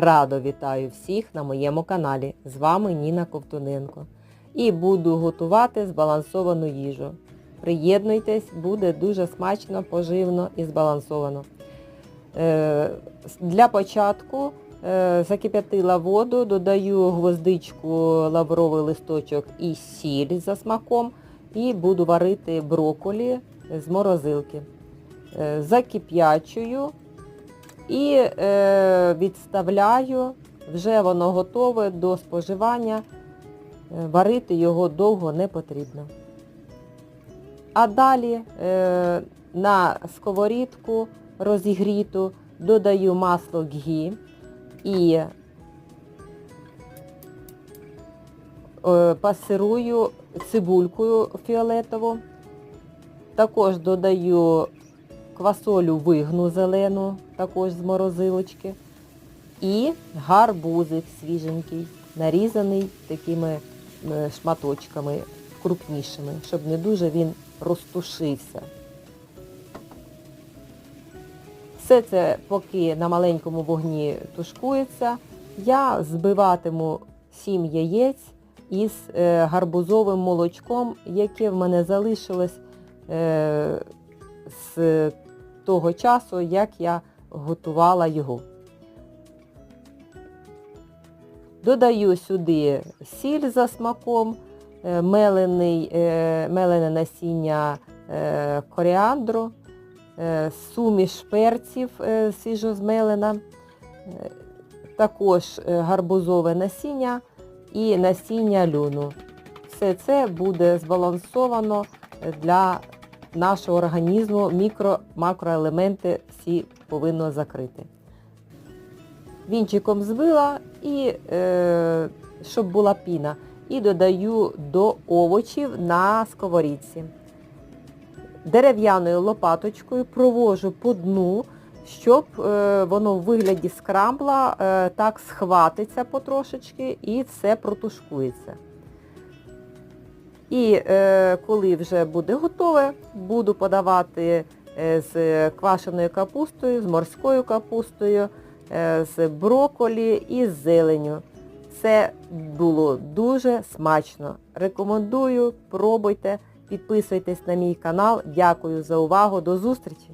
Радо вітаю всіх на моєму каналі. З вами Ніна Ковтуненко. І буду готувати збалансовану їжу. Приєднуйтесь, буде дуже смачно, поживно і збалансовано. Е, Для початку е, закип'ятила воду, додаю гвоздичку, лавровий листочок і сіль за смаком і буду варити брокколі з морозилки. Е, Закип'ячую і е, відставляю, вже воно готове до споживання. Е, Варити його довго не потрібно. А далі е, на сковорідку розігріту додаю масло гі і е, пасирую цибулькою фіолетову. Також додаю квасолю вигну зелену, також з морозилочки. І гарбузик свіженький, нарізаний такими шматочками крупнішими, щоб не дуже він розтушився. Все це, поки на маленькому вогні тушкується, я збиватиму 7 яєць із е, гарбузовим молочком, яке в мене залишилось е, з того часу, як я готувала його. Додаю сюди сіль за смаком, е, мелений, е, мелене насіння е, коріандру, суміш перців свіжозмелена, також гарбузове насіння і насіння люну. Все це буде збалансовано для нашого організму, мікро-макроелементи всі повинно закрити. Вінчиком збила і е, щоб була піна. І додаю до овочів на сковорідці. Дерев'яною лопаточкою провожу по дну, щоб е, воно в вигляді скрамбла е, так схватиться потрошечки і все протушкується. І е, коли вже буде готове, буду подавати е, з квашеною капустою, з морською капустою, е, з броколі і з зеленю. Це було дуже смачно. Рекомендую, пробуйте, підписуйтесь на мій канал. Дякую за увагу. До зустрічі!